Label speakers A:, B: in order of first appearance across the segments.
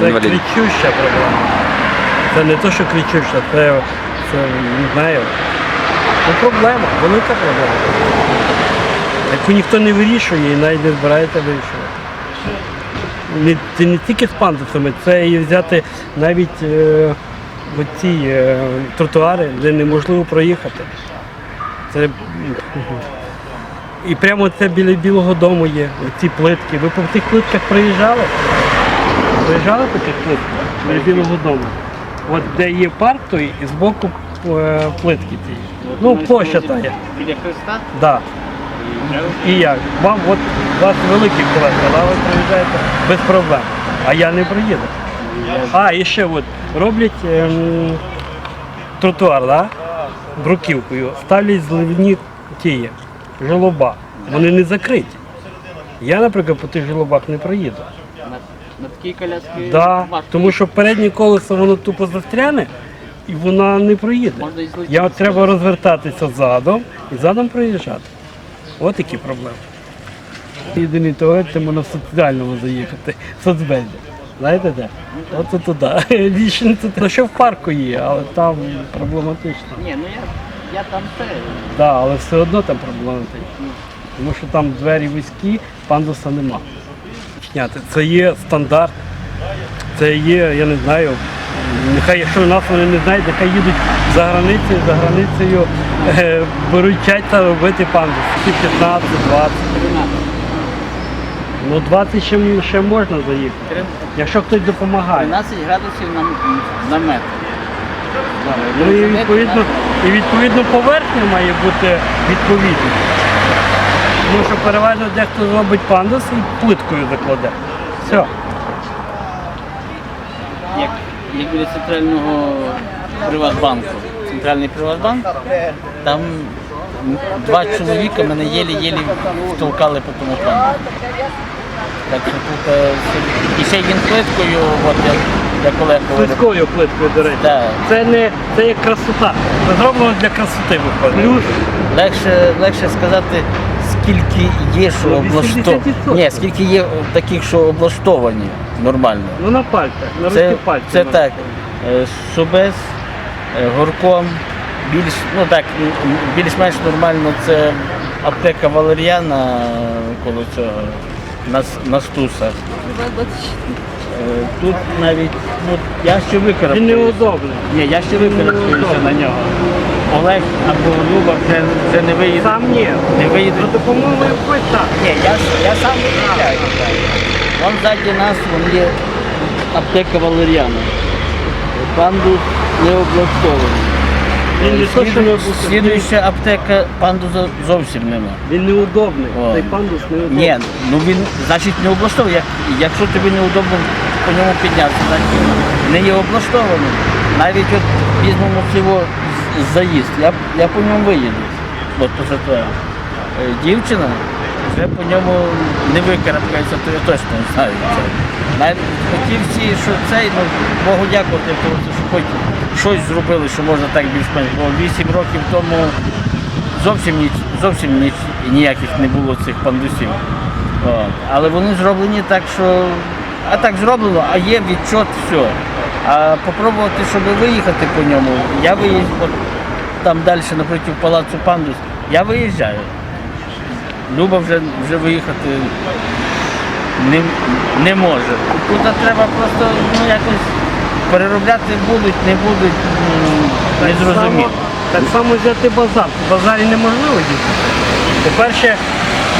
A: Це кричуща проблема. Це не те, що кричуща, це, це не знаю. Ну, проблема, велика проблема. Яку ніхто не вирішує і навіть не збирається вирішувати. Не, це не тільки з пандусами, це і взяти навіть е, оці е, тротуари, де неможливо проїхати. Це, і прямо це біля Білого дому є, ці плитки. Ви по тих плитках проїжджали? Проїжджали по тих плитках біля Білого дому? От де є парк, той і збоку е, плитки ті. Ну, площа та є.
B: Біля Христа?
A: Да. І як? Вам от у вас великі колеса, але ви проїжджаєте без проблем. А я не проїду. А, і ще от роблять ем, тротуар, да? бруківкою, ставлять зливні тії, жолоба. Вони не закриті. Я, наприклад, по тих жолобах не проїду.
B: На, такій коляски
A: Да,
B: важко.
A: тому що переднє колесо воно тупо застряне і вона не проїде.
B: Можна і злетіти.
A: Я треба розвертатися задом і задом проїжджати. От які проблеми. Єдиний туалет, це можна в соціальному заїхати, в соцбезі. Знаєте де? От це туди. Не туди. Ну, що в парку є, але там проблематично.
B: Ні, ну я, я там це.
A: Да, але все одно там проблематично. Тому що там двері вузькі, пандуса нема. Зняти. Це є стандарт, це є, я не знаю, нехай якщо нас вони не знають, нехай їдуть за границею, за границею е, беруть та робити пандус. 15, 20.
B: 13.
A: Ну 20 ще, ще можна заїхати. Якщо хтось допомагає.
B: 13 градусів на, на метр.
A: Ну і відповідно, і відповідно поверхня має бути відповідна. Тому що переважно дехто зробить пандус і плиткою закладе. Все.
B: Як, як біля центрального Приватбанку. Центральний Приватбанк, там два чоловіка мене єлі-єлі втолкали по тому плану. Так що тут е, і ще він плиткою, от як, як Олег говорив.
A: Плиткою плиткою, до речі.
B: Да.
A: Це не це як красота. Це зроблено для красоти виходить. Плюс
B: Легше, легше сказати, скільки є, що
A: Ну,
B: облаштовані. Ні, скільки є таких, що облаштовані нормально.
A: ну на пальцях, на
B: Це,
A: руки пальці.
B: це так. е, Субез, е, горком, більш, ну так, м, більш-менш нормально це аптека Валеріана е, коло цього на, с- на стусах. Е, Тут навіть, ну, я ще
A: Він
B: викарабкаюся.
A: неудобний.
B: Ні, я ще викарабкаюся на нього. Олег або Люба вже, вже не виїде.
A: Сам ні.
B: Не виїде.
A: За допомогою пальця.
B: Ні, я, я сам виїжджаю. Вон ззаді нас вон є аптека Валеріана. Пандус не облаштований.
A: Він не то, що не облаштований.
B: Слідуюча аптека пандуса зовсім нема.
A: Він неудобний.
B: О.
A: Цей пандус неудобний.
B: Ні, ну він значить не облаштований. Як, якщо тобі неудобно по ньому піднятися, значить не є облаштований. Навіть от візьмемо цього заїзд, я, я по ньому виїду. От тротуару. Е, Дівчина вже по ньому не викарабкається, то я точно не знаю. Навіть хотів всі, що цей, ну Богу дякувати, що хоч щось зробили, що можна так більш-менш. Бо 8 років тому зовсім ніч, зовсім ніч, ніяких не було цих пандусів. От. Але вони зроблені так, що а так зроблено, а є відчот, все. А попробувати, щоб виїхати по ньому, я виїжджаю, там далі напроти палацу пандус, я виїжджаю. Люба вже, вже виїхати не, не може. Тут треба просто ну, якось переробляти будуть, не будуть, м, не зрозуміло.
A: Так само взяти базар. В базарі неможливо їздити. По-перше,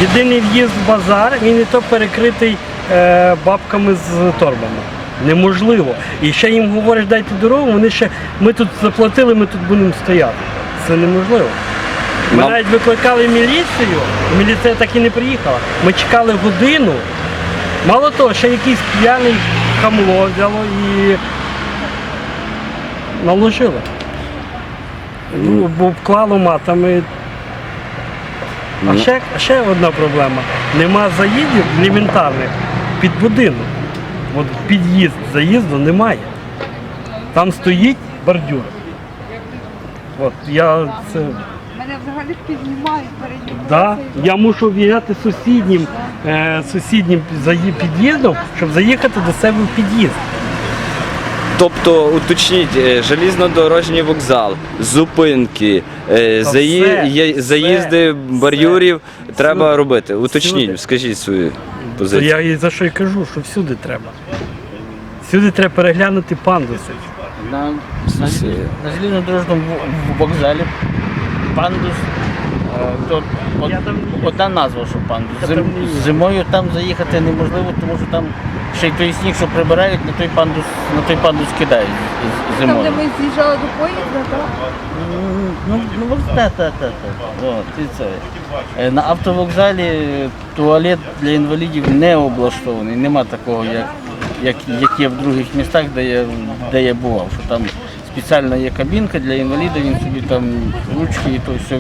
A: єдиний в'їзд в базар, він і то перекритий е, бабками з торбами. Неможливо. І ще їм говориш, дайте дорогу, вони ще ми тут заплатили, ми тут будемо стояти. Це неможливо. Ми
C: Ну.
A: навіть викликали міліцію, міліція так і не приїхала. Ми чекали годину. Мало того, ще якийсь п'яний хамло взяло і наложило. Ну, бо вклало матами. А
C: Ну.
A: ще, ще одна проблема. Нема заїздів елементарних під будинок. От під'їзд заїзду немає. Там стоїть бордюр. От я це.
D: Мене взагалі піднімають передню
A: Да, я мушу в'їжджати сусіднім е, сусіднім під'їздом, щоб заїхати до себе в під'їзд.
C: Тобто, уточніть, е, желізнодорожній вокзал, зупинки, е,
A: Та
C: заї...
A: все,
C: є-
A: все,
C: заїзди бар'юрів треба
A: Всюди.
C: робити. Уточніть,
A: Всюди.
C: скажіть свою
A: То
C: позицію.
A: я і за що й кажу, що всюди треба. Всюди треба переглянути пандуси.
B: На, на, на железнодорожному вокзалі пандус. е, То,
A: там
B: одна назва, що пандус. Зим- зимою там заїхати неможливо, тому що там ще й той сніг, що прибирають, на той пандус, на той пандус кидають
D: Там, де ми з'їжджали до поїзда, так?
B: Ну, ну от так, так, так, так. О, ти це. Е, На автовокзалі туалет для інвалідів не облаштований. Нема такого, як, як, як є в других містах, де я, де я бував. Що там спеціальна є кабінка для інваліда, він собі там ручки і то все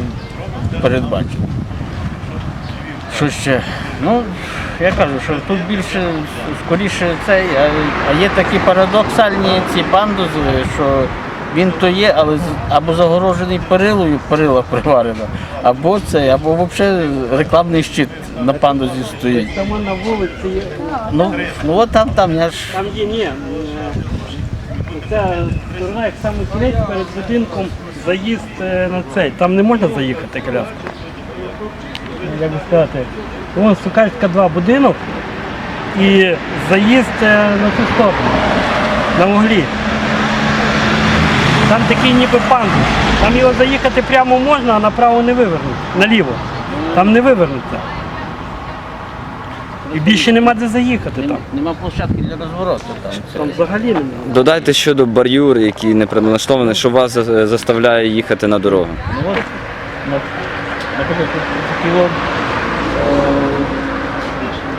B: передбачив. Що ще? Ну, я кажу, що тут більше, скоріше цей, а, є такі парадоксальні ці пандузи, що він то є, але або загорожений перилою, перила приварена, або це, або взагалі рекламний щит на пандузі стоїть.
A: Там на вулиці є.
B: Ну, ну от там, там, я ж.
A: Там є, ні. е, Ця сторона, як саме кінець перед будинком, заїзд е, на цей. Там не можна заїхати коляску. Як би сказати, вон Сукальська 2 будинок і заїзд е, на цю сторону, на вуглі. Там такий ніби пандус. Там його заїхати прямо можна, а направо не вивернути. Наліво. Там не вивернути. І більше нема де заїхати там.
B: Нема площадки для розвороту там.
A: Там взагалі немає.
C: Додайте щодо бар'юр, які не предналаштовані, що вас за- заставляє їхати на дорогу.
B: Ну от, на- наприклад, тут такі от, е,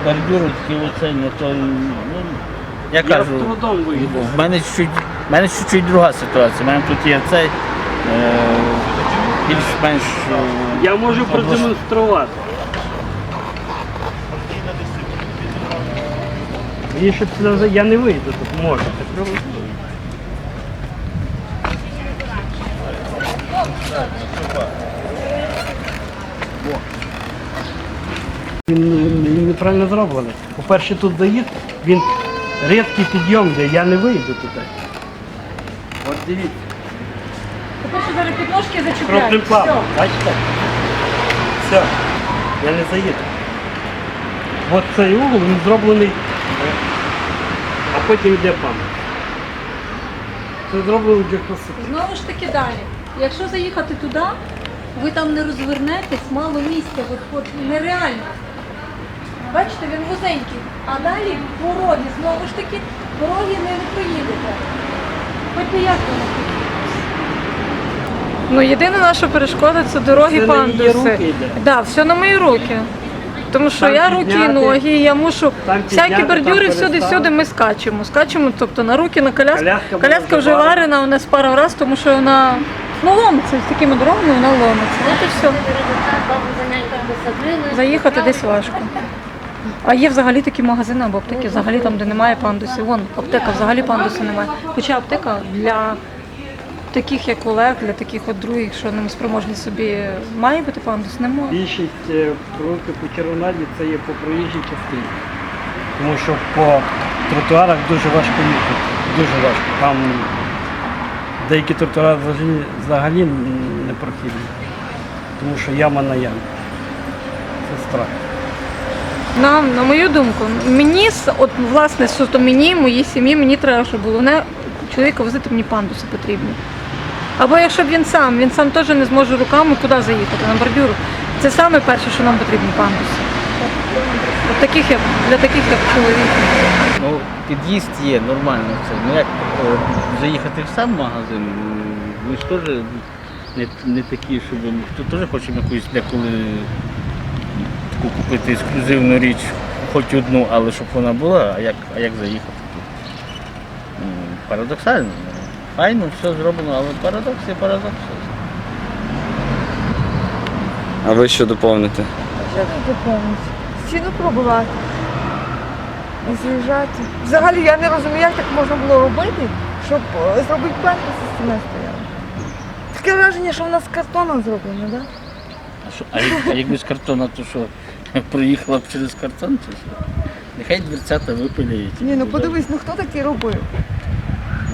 B: бордюри, такі оце, не то, ну, я кажу, в мене чуть, в мене чуть-чуть друга ситуація. У мене тут є цей, е, більш-менш, е,
A: Я можу продемонструвати. Більше це я не вийду тут можу. Він, неправильно зроблений. По-перше, тут заїзд, він рідкий підйом, де я не вийду туди. Дивіться.
D: По-перше, зараз підножки зачіпляють.
A: планом, бачите? Все, я не заїду. От цей угол він зроблений, а потім йде пан. Це зроблено для красоти.
D: Знову ж таки далі. Якщо заїхати туди, ви там не розвернетесь, мало місця, виходить нереально. Бачите, він вузенький. А далі пороги, знову ж таки, пороги не, не проїдете. Хоч би як.
E: Ну, єдина наша перешкода це дороги
A: Це на її
E: пандуси.
A: руки йде.
E: Да, все на мої руки. Тому що
A: Там
E: я руки і
A: підняти,
E: ноги, я мушу
A: там
E: всякі
A: підняти,
E: бордюри
A: там
E: всюди, всюди ми скачемо. Скачемо, тобто на руки, на коляску.
A: Коляска
E: Коляска,
A: була
E: вже
A: вже варена.
E: варена у нас пару разів, тому що вона ну, ломиться з такими дорогами, вона ломиться. От і все. Заїхати десь важко. А є взагалі такі магазини або аптеки, взагалі там, де немає пандусів. Вон аптека, взагалі пандусу немає. Хоча аптека для таких, як Олег, для таких от других, що не спроможні собі, має бути пандус, немає.
A: Більшість е, руки по червонаді це є по проїжджій частині. Тому що по тротуарах дуже важко їхати. Дуже важко. Там деякі тротуари взагалі, взагалі не прохідні. Тому що яма на ямі. Це страх.
E: На, на мою думку, мені от власне суто мені, моїй сім'ї, мені треба, щоб головне чоловіка возити мені пандуси потрібні. Або якщо б він сам, він сам теж не зможе руками куди заїхати, на бордюру. Це саме перше, що нам потрібні пандуси. От таких як для таких як чоловік.
B: Ну, під'їзд є, нормально це. Ну як е, заїхати в сам магазин, ми ж теж не, не такі, щоб хто теж хочемо якусь деколи таку купити ексклюзивну річ, хоч одну, але щоб вона була, а як, а як заїхати тут? Парадоксально. ну. Файно, все зроблено, але парадокс є парадокс.
C: А ви що доповните?
F: Що тут повністю? Стіну пробивати і з'їжджати. Взагалі я не розумію, як так можна було робити, щоб е, зробити пам'ять стіна стояла. Таке враження, що вона з картону зроблена, так? Да?
B: А, що, а, як- а якби з картона, то що? проїхала б через картон чи що. Нехай дверцята випиляють.
F: Ні, ну подивись, ну хто таке робив?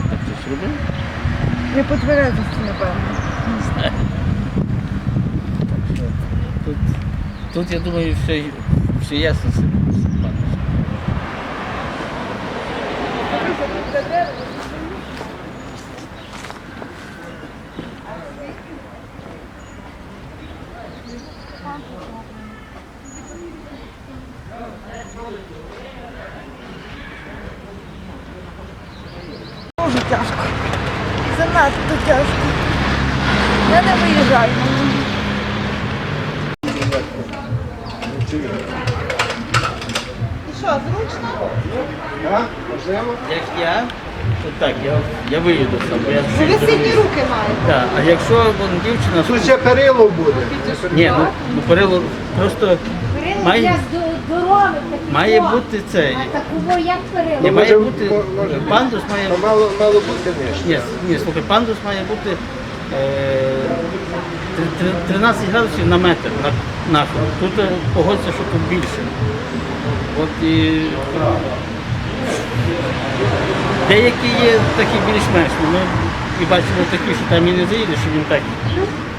B: Так хтось робив?
F: Не по тверезості, напевно.
B: Не знаю. Так що тут, тут я думаю, все, все ясно. з цим паном.
F: Дуже Я не виїжджаю. І що, зручно?
B: Як я, так, я, я виїду сам, бо я
F: Ви сильні руки маєте.
B: Так, а якщо вон, дівчина
G: Тут ще перило буде.
B: Ні, ну, ну перило просто має,
D: Для здорових
B: має бути це.
D: А такого як перило?
B: Ні, має бути пандус має
G: мало, мало бути нижче.
B: ні, ні, слухай, пандус має бути 13 градусів на метр на. Тут е, погодься, що тут більше. От і деякі є такі більш-менш. ну, Ми і бачимо такі, що там і не заїде, що він так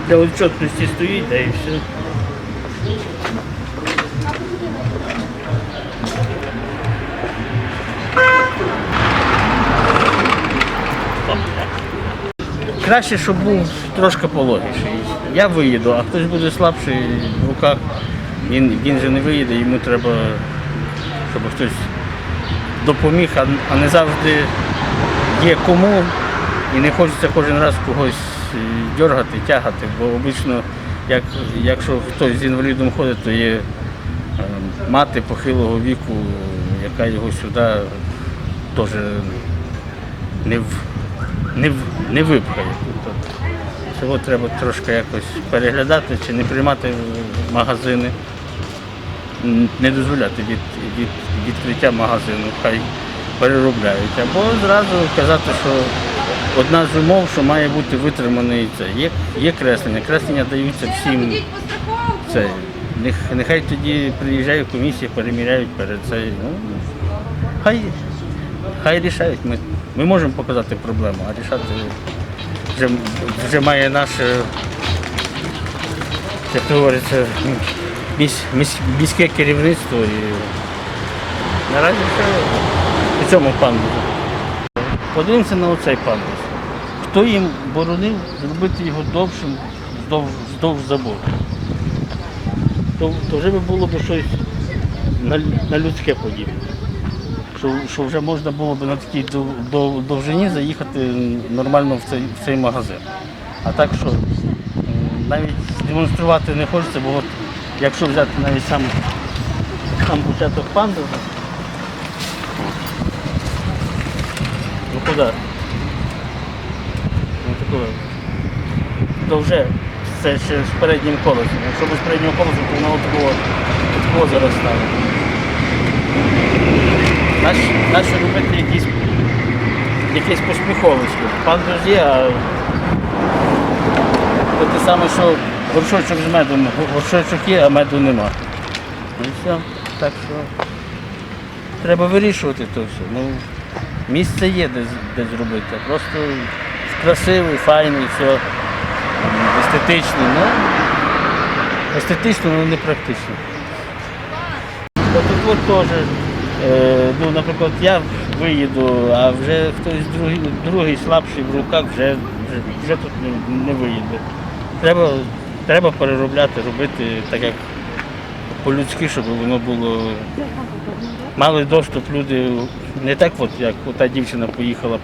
B: для відчетності стоїть, да і все. Краще, щоб був трошки пологіший. Я виїду, а хтось буде слабший в руках, він, він же не виїде, йому треба, щоб хтось допоміг, а, а не завжди є кому і не хочеться кожен раз когось е, дергати, тягати, бо обично, як, якщо хтось з інвалідом ходить, то є е, мати похилого віку, яка його сюди теж не, в, не, не випхає. Тобто цього треба трошки якось переглядати чи не приймати в магазини, не дозволяти від, від, відкриття магазину, хай переробляють. Або зразу казати, що одна з умов, що має бути витриманий це. Є, є креслення. Креслення даються всім. Це. Нех- Нехай тоді приїжджає комісія, переміряють перед цей. Ну, хай, хай рішають. Ми, ми можемо показати проблему, а рішати вже, вже має наше, як говориться, місь, міське керівництво і наразі все по цьому пандусу. Подивимося на оцей пандус. Хто їм боронив зробити його довшим вздовж, вздовж забору? То, то вже би було б щось на, на людське подібне. Що, що вже можна було б на такій дов- дов- довжині заїхати нормально в цей, в цей магазин. А так що навіть демонструвати не хочеться, бо от якщо взяти навіть сам, сам початок пандуса, ну куди? Ну. То вже це ще з переднім колесом. Якщо без переднього колеса, то воно такого, такого заростає. Наші, наші робити якісь, якісь поспіховисько. Пандус є, а це те саме, що горшочок з медом. Горшочок є, а меду нема. Ну і все. Так що треба вирішувати то все. Ну, місце є де, де зробити. Просто красивий, файний, все естетичний. Ну, естетично, але не практично. Тут теж, ну, наприклад, я виїду, а вже хтось другий, другий слабший в руках вже, вже, тут не, виїде. Треба, треба переробляти, робити так, як по-людськи, щоб воно було. Мали доступ люди не так, от, як та дівчина поїхала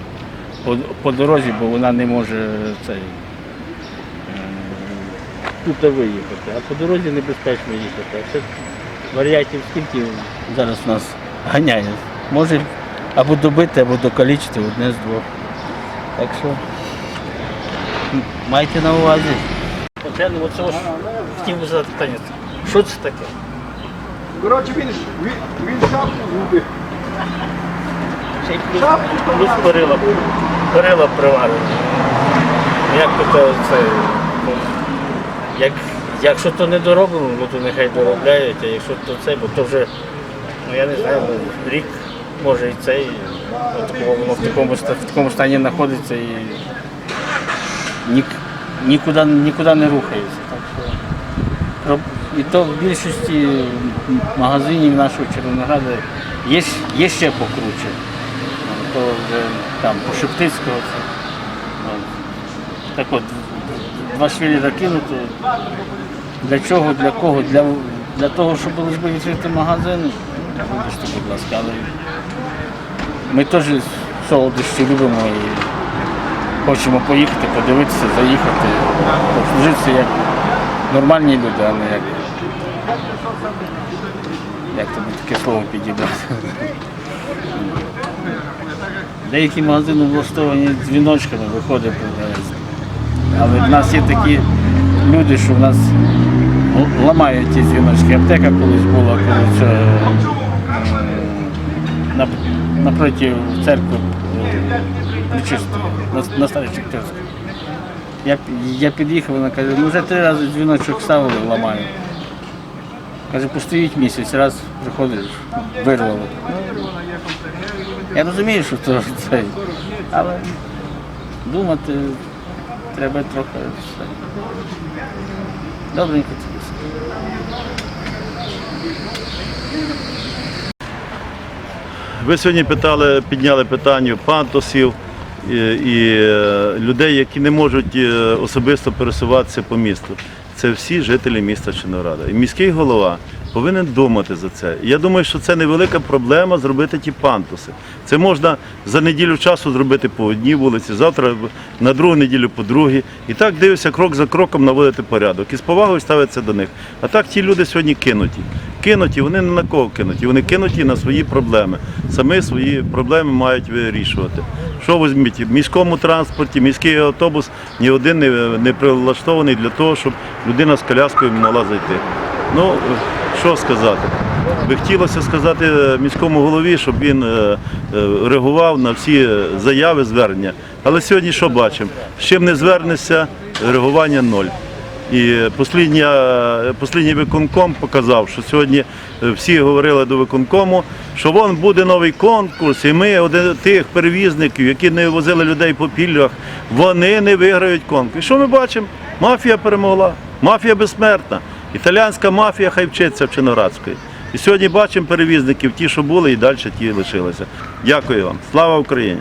B: по, по дорозі, бо вона не може цей, е, тут виїхати, а по дорозі небезпечно їхати. Це варіантів скільки зараз нас ганяє. Може або добити, або докалічити одне з двох. Так що майте на увазі. Оце хотів задати питання. Що це таке?
G: Коротше, він, він, він шапку губить.
B: Й плюс, перила, перила приварені. Ну, Як то це, це ну, як, Якщо то не дороблено, ну то нехай доробляють, а якщо то цей, бо то вже, ну я не знаю, рік може і цей, воно в такому, в такому стані знаходиться і нік, нікуди, нікуди не рухається. Так що, і то в більшості магазинів нашого Червонограда є, є ще покруче. То вже там по Шептицького. Так от, два швеліра кинуто. Для чого, для кого? Для, для того, щоб лише відкрити магазин. Вибачте, будь ласка, але ми теж солодощі любимо і хочемо поїхати, подивитися, заїхати, обслужитися як нормальні люди, а не як. Як тобі таке слово підібрати? Деякі магазини влаштовані дзвіночками, виходить. Але в нас є такі люди, що в нас ламають ті дзвіночки. Аптека колись була, коли це напроти церкви е, на, на Старій Чектерській. Я, я під'їхав, вона каже, ну вже три рази дзвіночок ставили, ламаю. Каже, постоїть місяць, раз приходиш, вирвали. Я розумію, що це, це але думати треба трохи. Добренько це
H: Ви сьогодні питали, підняли питання пантосів і, і е, людей, які не можуть е, особисто пересуватися по місту. Це всі жителі міста Чинорада. І міський голова повинен думати за це. Я думаю, що це невелика проблема зробити ті пантуси. Це можна за неділю часу зробити по одній вулиці, завтра на другу неділю по другій. І так дивишся крок за кроком наводити порядок. І з повагою ставиться до них. А так ті люди сьогодні кинуті. Кинуті, вони не на кого кинуті, вони кинуті на свої проблеми. Самі свої проблеми мають вирішувати. Що візьміть? В міському транспорті, міський автобус ні один не, прилаштований для того, щоб людина з коляскою могла зайти. Ну, що сказати? Би хотілося сказати е, міському голові, щоб він е, е, реагував на всі заяви, звернення. Але сьогодні що бачимо? З чим не звернешся, реагування ноль. І послідній виконком показав, що сьогодні е, всі говорили до виконкому, що вон буде новий конкурс, і ми один тих перевізників, які не возили людей по пільгах, вони не виграють конкурс. І що ми бачимо? Мафія перемогла, мафія безсмертна. Італіянська мафія хай вчиться в Чиноградської. І сьогодні бачимо перевізників, ті, що були, і далі ті лишилися. Дякую вам. Слава Україні!